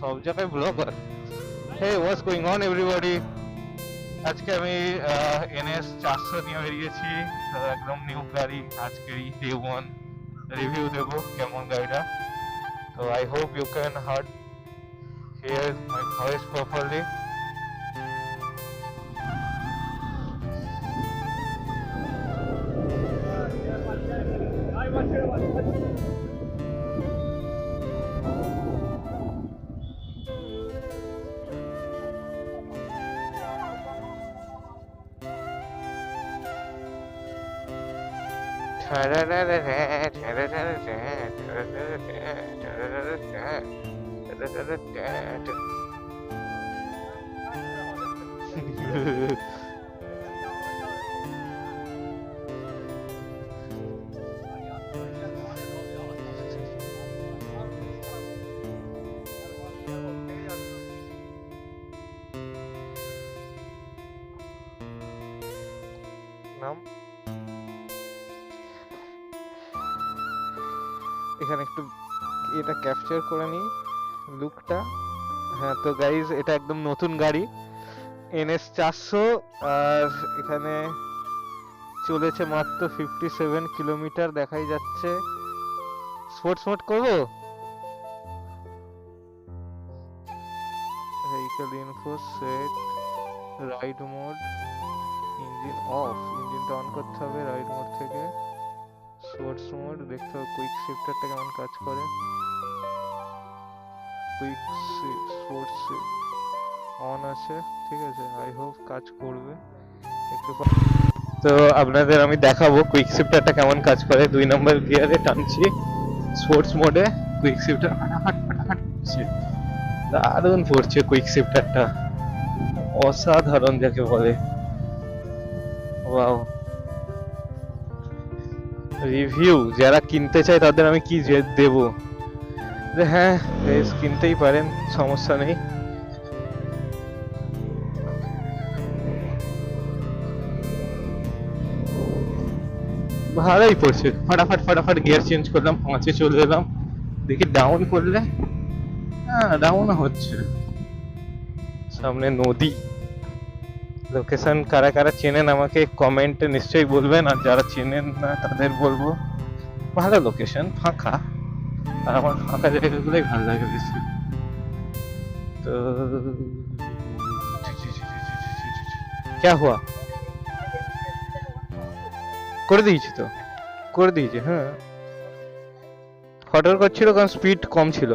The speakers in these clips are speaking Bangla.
সব জায়গায় blogger hey what's going on everybody আজকে আমি এনএস চারশো নিয়ে বেরিয়েছি। একদম নিউ গাড়ি আজকে ডে ওয়ান রিভিউ দেবো কেমন গাড়িটা। তো I hope you can hard hear my voice properly Não? এখানে একটু এটা ক্যাপচার করে নিই লুকটা হ্যাঁ তো গাইজ এটা একদম নতুন গাড়ি। এনএস চারশো, আর এখানে চলেছে মাত্র ফিফটি সেভেন কিলোমিটার দেখাই যাচ্ছে। স্পোর্টস মোড করব? Vehicle info set ride mode engine off ইঞ্জিনটা অন করতে হবে রাইড মোড থেকে। সোর্স মোড দেখতে হবে কুইক শিফটারটা কেমন কাজ করে। কুইক সোর্স অন আছে, ঠিক আছে? আই হোপ কাজ করবে। একটু তো আপনাদের আমি দেখাবো কুইক শিফটারটা কেমন কাজ করে। দুই নম্বর গিয়ারে টানছি। স্পোর্টস মোডে কুইক শিফটার দারুণ পড়ছে কুইক শিফটারটা অসাধারণ যাকে বলে। ওয়াও রিভিউ যারা কিনতে চায় তাদের আমি কি দেব? যে হ্যাঁ কিনতেই পারেন, সমস্যা নেই। ভালোই পড়ছে। ফাটাফাট ফাটাফাট গিয়ার চেঞ্জ করলাম, পাঁচে চলে এলাম। দেখি ডাউন করলে? হ্যাঁ ডাউন হচ্ছে। সামনে নদী। লোকেশন কারা কারা চেনেন আমাকে কমেন্টে নিশ্চয়ই বলবেন আর যারা চেনেন না তাদের বলবো ভালো লোকেশন ফাঁকা আর আমার ফাঁকা জায়গাগুলোই ভালো লাগে বেশি তো क्या हुआ করে দিয়েছি তো করে দিয়েছি হ্যাঁ ফটোর করছিল কারণ স্পিড কম ছিল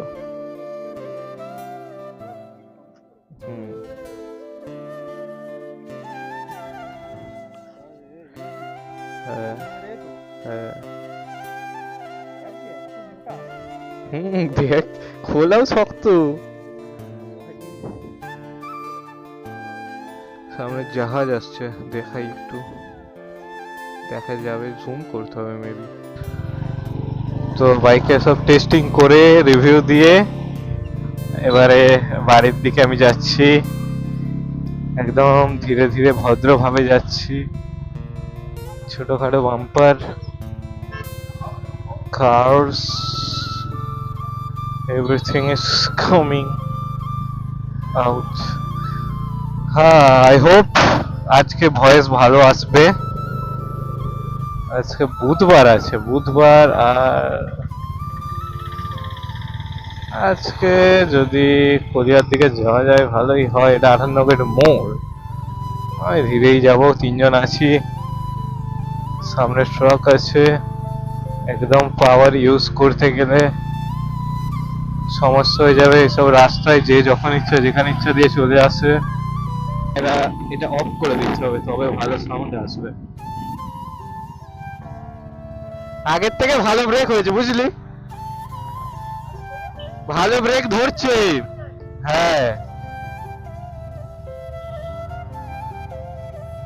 হুম দেখ খোলাও শক্ত সামনে জাহাজ আসছে দেখাই একটু দেখা যাবে জুম করতে হবে মেবি তো বাইকে সব টেস্টিং করে রিভিউ দিয়ে, এবারে বাড়ির দিকে আমি যাচ্ছি। একদম ধীরে ধীরে ভদ্রভাবে যাচ্ছি। ছোটখাটো bumper cars, everything is coming out. হ্যাঁ আই হোপ আজকে ভয়েস ভালো আসবে। আজকে বুধবার আছে, বুধবার আর আজকে যদি কোরিয়ার দিকে যাওয়া যায়, ভালোই হয়। এটা আঠান্নবের মোড়। আমি ধীরেই যাব, তিনজন আছি। সামনে ট্রাক আছে। একদম পাওয়ার ইউজ করতে গেলে সমস্যা হয়ে যাবে। এসব রাস্তায় যে যখন ইচ্ছা যেখানে ইচ্ছা দিয়ে চলে আসে এটা এটা অফ করে দিতে হবে তবে ভালো সাউন্ড আসবে। আগের থেকে ভালো ব্রেক হয়েছে বুঝলি? ভালো ব্রেক ধরছে। হ্যাঁ।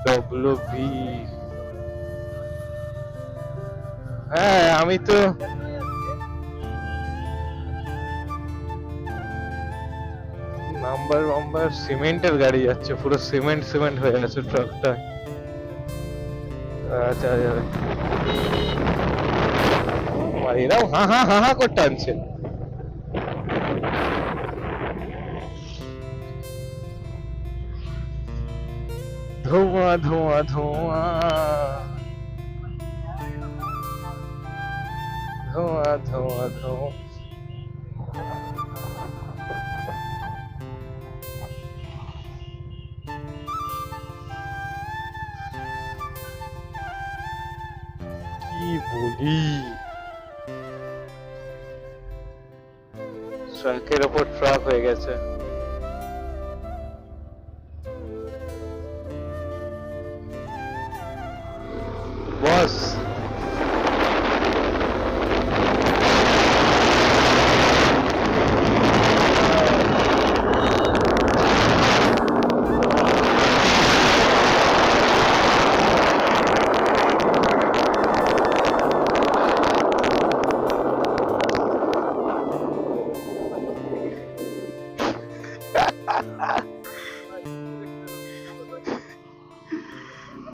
ডব্লিউ হ্যাঁ আমি তো নাম্বার নাম্বার সিমেন্টের গাড়ি যাচ্ছে, পুরো সিমেন্ট সিমেন্ট হয়ে গেছে ট্রাকটা আচ্ছা, আচ্ছা, আচ্ছা। যাবে এরাও হা হা হা হা করে টানছে। ধোঁয়া ধোঁয়া ধোঁয়া। ধোঁয়া ধোঁয়া ধোঁয়া। কি বলি? ট্রাকের ওপর ট্রাক হয়ে গেছে। বস।